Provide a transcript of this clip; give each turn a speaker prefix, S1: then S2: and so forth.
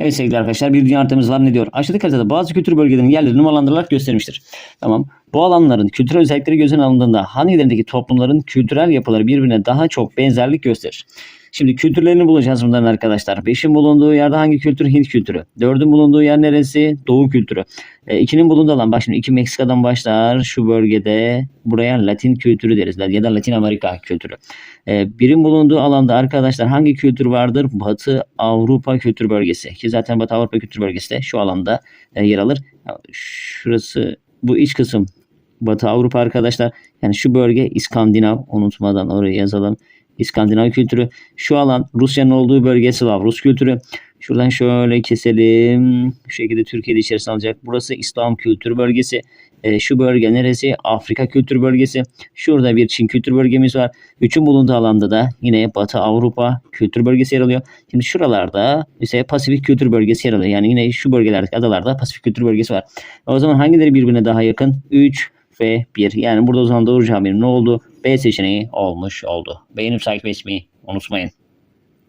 S1: Evet sevgili arkadaşlar bir dünya haritamız var ne diyor? Aşağıdaki haritada bazı kültür bölgelerinin yerleri numaralandırılarak göstermiştir. Tamam. Bu alanların kültürel özellikleri göz önüne alındığında hangilerindeki toplumların kültürel yapıları birbirine daha çok benzerlik gösterir? Şimdi kültürlerini bulacağız bunların arkadaşlar. 5'in bulunduğu yerde hangi kültür? Hint kültürü. 4'ün bulunduğu yer neresi? Doğu kültürü. 2'nin bulunduğu alan bak şimdi 2 Meksika'dan başlar şu bölgede buraya Latin kültürü deriz ya da Latin Amerika kültürü. E, birin bulunduğu alanda arkadaşlar hangi kültür vardır? Batı Avrupa kültür bölgesi. Ki zaten Batı Avrupa kültür bölgesi de şu alanda e, yer alır. Şurası bu iç kısım Batı Avrupa arkadaşlar. Yani şu bölge İskandinav unutmadan oraya yazalım. İskandinav kültürü. Şu alan Rusya'nın olduğu bölge Slav Rus kültürü. Şuradan şöyle keselim. Şu şekilde Türkiye'de içerisine alacak. Burası İslam kültür bölgesi. E, şu bölge neresi? Afrika kültür bölgesi. Şurada bir Çin kültür bölgemiz var. Üçün bulunduğu alanda da yine Batı Avrupa kültür bölgesi yer alıyor. Şimdi şuralarda ise Pasifik kültür bölgesi yer alıyor. Yani yine şu bölgelerdeki adalarda Pasifik kültür bölgesi var. O zaman hangileri birbirine daha yakın? 3 ve 1. Yani burada o zaman doğru cevabım ne oldu? B seçeneği olmuş oldu. Beğenip takip etmeyi unutmayın.